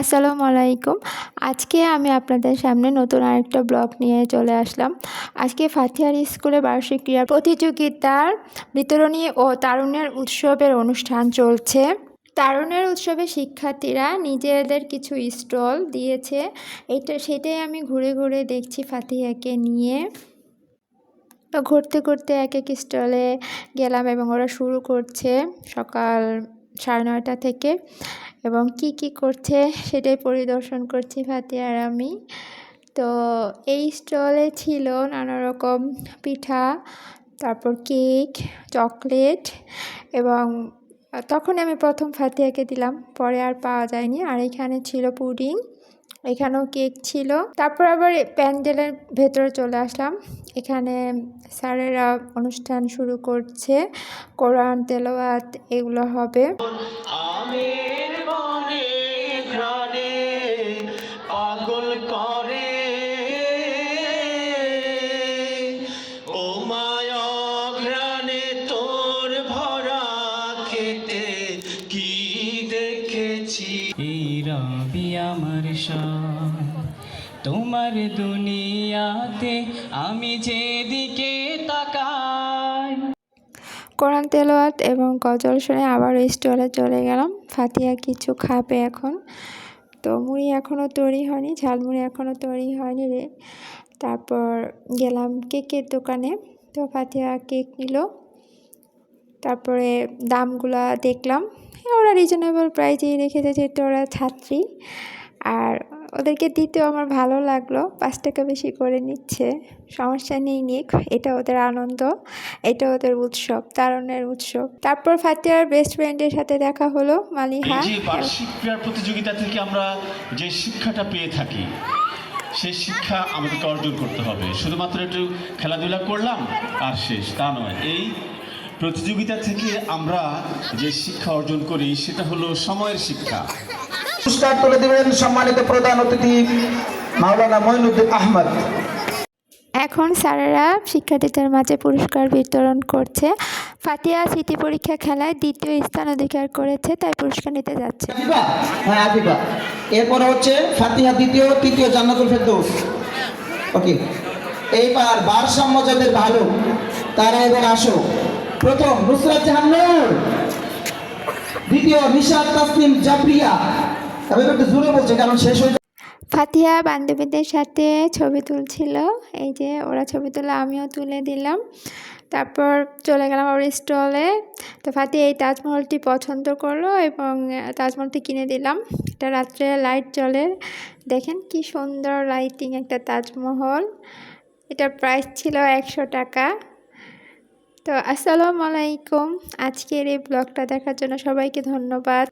আসসালামু আলাইকুম। আজকে আমি আপনাদের সামনে নতুন আরেকটা ব্লগ নিয়ে চলে আসলাম। আজকে ফাতিহার স্কুলে বার্ষিক ক্রীড়া প্রতিযোগিতার বিতরণী ও তারুণ্যের উৎসবের অনুষ্ঠান চলছে। তারুণের উৎসবে শিক্ষার্থীরা নিজেদের কিছু স্টল দিয়েছে। এটা, সেটাই আমি ঘুরে ঘুরে দেখছি ফাতিহাকে নিয়ে। ঘুরতে ঘুরতে এক এক স্টলে গেলাম এবং ওরা শুরু করছে সকাল সাড়ে নয়টা থেকে। এবং কি কি করছে সেটাই পরিদর্শন করছি ফাতি আর আমি। তো এই স্টলে ছিল নানা রকম পিঠা, তারপর কেক, চকলেট এবং তখন আমি প্রথম ফাতিয়াকে দিলাম, পরে আর পাওয়া যায়নি। আর এখানে ছিল পুডিং, এখানেও কেক ছিল। তারপর আবার প্যান্ডেলের ভেতরে চলে আসলাম। এখানে স্যারেরা অনুষ্ঠান শুরু করছে, কোরআন, তেলাওয়াত এগুলো হবে। রবি আমার তোমার দুনিয়াতে আমি যেদিকে তাকাই। কোরআন তেলাওয়াত এবং গজল শুনে আবার স্টলে চলে গেলাম। ফাতিয়া কিছু খাবে এখন। তো মুড়ি এখনও তৈরি হয়নি, ঝালমুড়ি এখনও তৈরি হয়নি রে। তারপর গেলাম কেকের দোকানে। তো ফাতিয়া কেক নিল। তারপরে দামগুলা দেখলাম। ওরা রিজনেবল প্রাইজেই রেখেছে যেহেতু ওরা ছাত্রী। আর ওদেরকে দিতেও আমার ভালো লাগল, পাঁচ টাকা বেশি করে নিচ্ছে। সমস্যা নেই, নিক, এটা ওদের আনন্দ, এটা ওদের উৎসব তারণের উৎসব। তারপর ফাতিয়ার বেস্ট ফ্রেন্ডের সাথে দেখা হলো, মালিহা। বার্ষিক ক্রীড়া প্রতিযোগিতা থেকে আমরা যে শিক্ষাটা পেয়ে থাকি, সেই শিক্ষা আমাদেরকে অর্জন করতে হবে। শুধুমাত্র একটু খেলাধুলা করলাম আর শেষ, তা নয়। এই প্রতিযোগিতা থেকে আমরা যে শিক্ষা অর্জন করি সেটা হলো সময়ের শিক্ষা। পুরস্কার তুলে দেবেন সম্মানিত প্রধান অতিথি মাওলানা মঈনুদ্দিন আহমদ। এখন স্যারেরা শিক্ষার্থীদের মাঝে পুরস্কার বিতরণ করছে। ফাতিয়া স্মৃতি পরীক্ষা খেলায় দ্বিতীয় স্থান অধিকার করেছে তাই পুরস্কার নিতে যাচ্ছে। হ্যাঁ আফিফা। এরপরে হচ্ছে ফাতিহা দ্বিতীয় তৃতীয় জান্নাতুল ফেরদৌস। ওকে এইবার ভারসাম্য যাদের ভালো তারা এবার আসো। প্রথম নুসরাত জাহান নূর দ্বিতীয় নিশাদ তাসনিম জাফরিয়া। আমি একটু জোরে বলছি, কারণ শেষ হয়ে ফাতিহা বান্ধবীদের সাথে ছবি তুলছিল, এই যে ওরা ছবি তুলে আমিও তুলে দিলাম। তারপর চলে গেলাম ওর স্টলে তো ফাতি এই তাজমহলটি পছন্দ করল এবং তাজমহলটি কিনে দিলাম। এটা রাত্রে লাইট জ্বলে। দেখেন কি সুন্দর লাইটিং একটা তাজমহল। এটার প্রাইস ছিল একশো টাকা। তো আসসালামু আলাইকুম। আজকের এই ব্লগটা দেখার জন্য সবাইকে ধন্যবাদ।